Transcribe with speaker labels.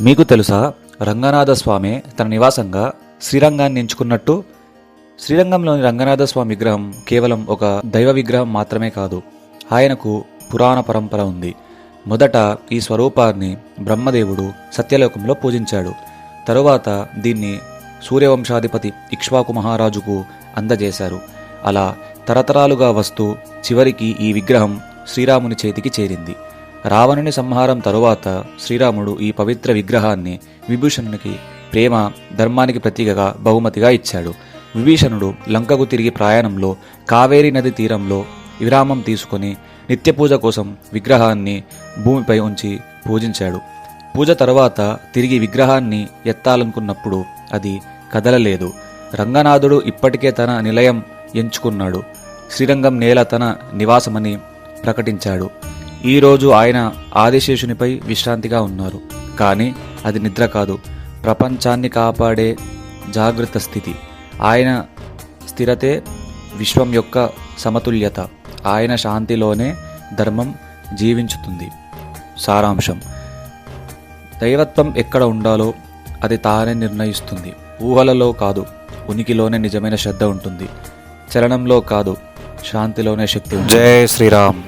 Speaker 1: మీకు తెలుసా రంగనాథ స్వామి తన నివాసంగా శ్రీరంగాన్ని ఎంచుకున్నట్టు శ్రీరంగంలోని రంగనాథ స్వామి విగ్రహం కేవలం ఒక దైవ విగ్రహం మాత్రమే కాదు ఆయనకు పురాణ పరంపర ఉంది. మొదట ఈ స్వరూపాన్ని బ్రహ్మదేవుడు సత్యలోకంలో పూజించాడు. తరువాత దీన్ని సూర్యవంశాధిపతి ఇక్ష్వాకు మహారాజుకు అందజేశారు. అలా తరతరాలుగా వస్తూ చివరికి ఈ విగ్రహం శ్రీరాముని చేతికి చేరింది. రావణుని సంహారం తరువాత శ్రీరాముడు ఈ పవిత్ర విగ్రహాన్ని విభూషణునికి ప్రేమ ధర్మానికి ప్రతీకగా బహుమతిగా ఇచ్చాడు. విభీషణుడు లంకకు తిరిగి ప్రయాణంలో కావేరీ నది తీరంలో విరామం తీసుకొని నిత్య పూజ కోసం విగ్రహాన్ని భూమిపై ఉంచి పూజించాడు. పూజ తర్వాత తిరిగి విగ్రహాన్ని ఎత్తాలనుకున్నప్పుడు అది కదలలేదు. రంగనాథుడు ఇప్పటికే తన నిలయం ఎంచుకున్నాడు. శ్రీరంగం నేల తన నివాసమని ప్రకటించాడు. ఈరోజు ఆయన ఆదిశేషునిపై విశ్రాంతిగా ఉన్నారు. కానీ అది నిద్ర కాదు. ప్రపంచాన్ని కాపాడే జాగ్రత్త స్థితి. ఆయన స్థిరతే విశ్వం యొక్క సమతుల్యత. ఆయన శాంతిలోనే ధర్మం జీవించుతుంది. సారాంశం. దైవత్వం ఎక్కడ ఉండాలో అది తానే నిర్ణయిస్తుంది. ఊహలలో కాదు. ఉనికిలోనే నిజమైన శ్రద్ధ ఉంటుంది. చలనంలో కాదు. శాంతిలోనే శక్తి జై శ్రీరామ్.